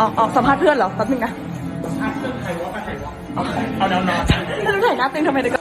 ออกออกสัมภาษณ์เพื่อนเหรอแป๊บนึงนะอะใครวะใครวะเอาเอาแนวนอนถ้าจะถ่ายหน้าตึงทำไมเด็ก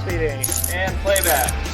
Speeding and playback.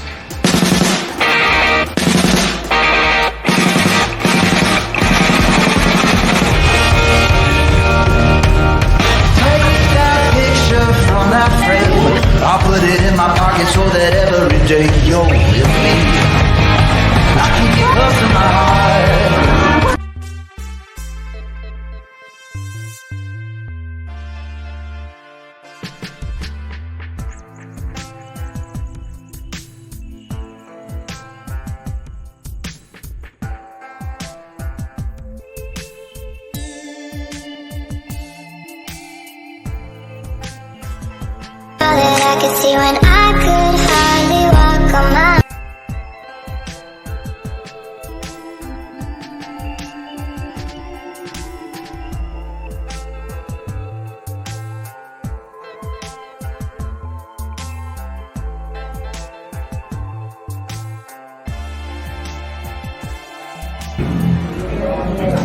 When I could hardly walk on my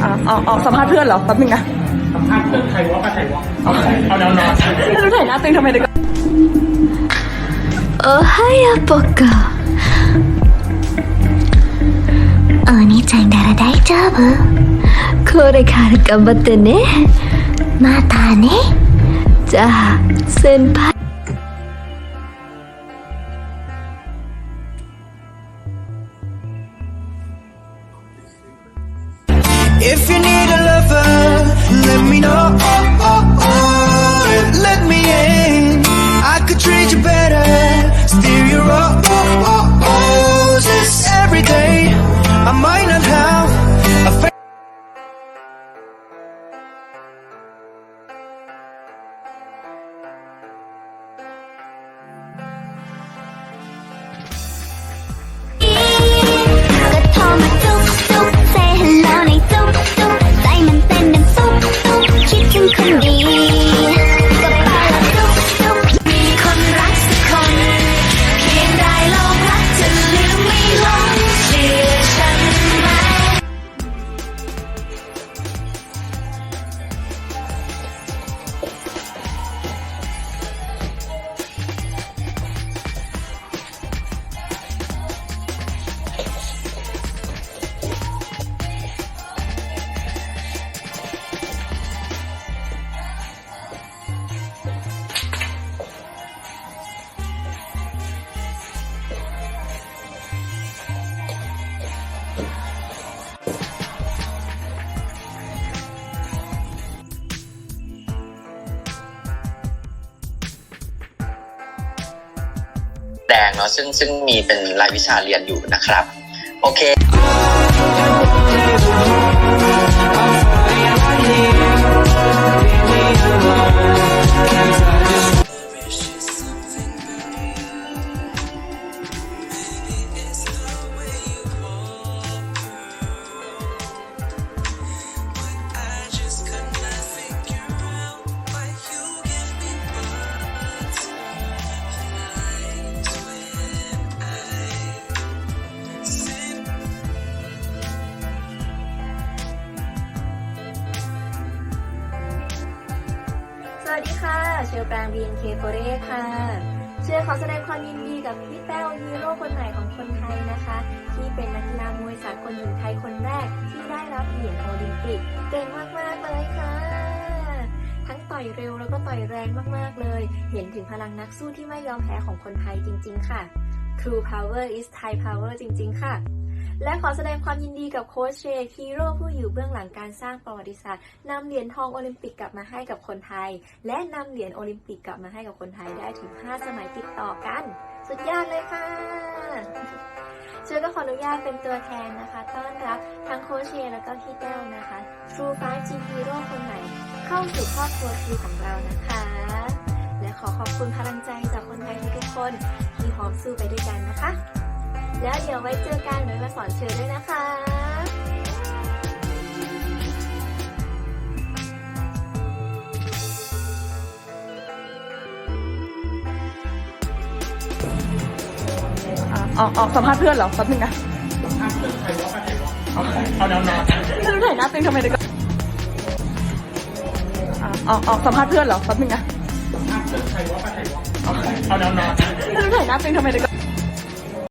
อะออกออกสัมภาษณ์เพื่อนเหรอแป๊บนึงนะ สัมภาษณ์เพื่อนใครวะใครวะเอาเอาแนวนอนถ้าจะถ่ายหน้าตึงทำไมเด็กก็ おはよう僕お兄ちゃんなら大丈夫？これから頑張ってね。またね。じゃあ先輩。If you need a lover, let me know. ดงเนาะซึ่งซึ่งมีเป็นรายวิชาเรียนอยู่นะครับ โอเค วัสดีค่ะ เชลปราง BNK โ o เรค่ะ เชื่อขอแสดงความยินดีกับพี่แต้วฮีโร่คนใหม่ของคนไทยนะคะ ที่เป็นนักกีฬามวยสากลหญิงไทยคนแรกที่ได้รับเหรียญโอลิมปิก เก่งมาก ๆ เลยค่ะ ทั้งต่อยเร็วแล้วก็ต่อยแรงมาก ๆ เลย เห็นถึงพลังนักสู้ที่ไม่ยอมแพ้ของคนไทยจริง ๆ ค่ะ True Power is Thai Power จริง ๆ ค่ะ และขอแสดงความยินดีกับโค้ชเชคฮีโร่ผู้อยู่เบื้องหลังการสร้างประวัติศาสตร์นำเหรียญทองโอลิมปิกกลับมาให้กับคนไทย และนำเหรียญโอลิมปิกกลับมาให้กับคนไทยได้ถึง 5 สมัยติดต่อกัน สุดยอดเลยค่ะเชอก็ขออนุญาตเป็นตัวแทนนะคะ ต้อนรับทั้งโคชเชแล้วก็พี่แต้วนะคะ True 5G Hero คนใหม่เข้าสู่ครอบครัวทีของเรานะคะและขอขอบคุณพลังใจจากคนที่พร้อมสู้ไปด้วยกันนะคะ แล้วเดี๋ยวไว้เจอกันไว้มาสอนเชิญด้วยนะคะอะออกออกสัมภาษณ์เพื่อนเหรอแป๊บนึงนะสัมภาษณ์เรื่องใครวะกับใครวะเอาแนวนอนไม่รู้ถ่ายหน้าตึงทำไมเดี๋ยวก่อนอะออกออกสัมภาษณ์เพื่อนเหรอแป๊บนึงนะสัมภาษณ์เรื่องใครวะกับใครวะเอาแนวนอนไม่รู้ถ่ายหน้าตึงทำไมเดี๋ยวก่อน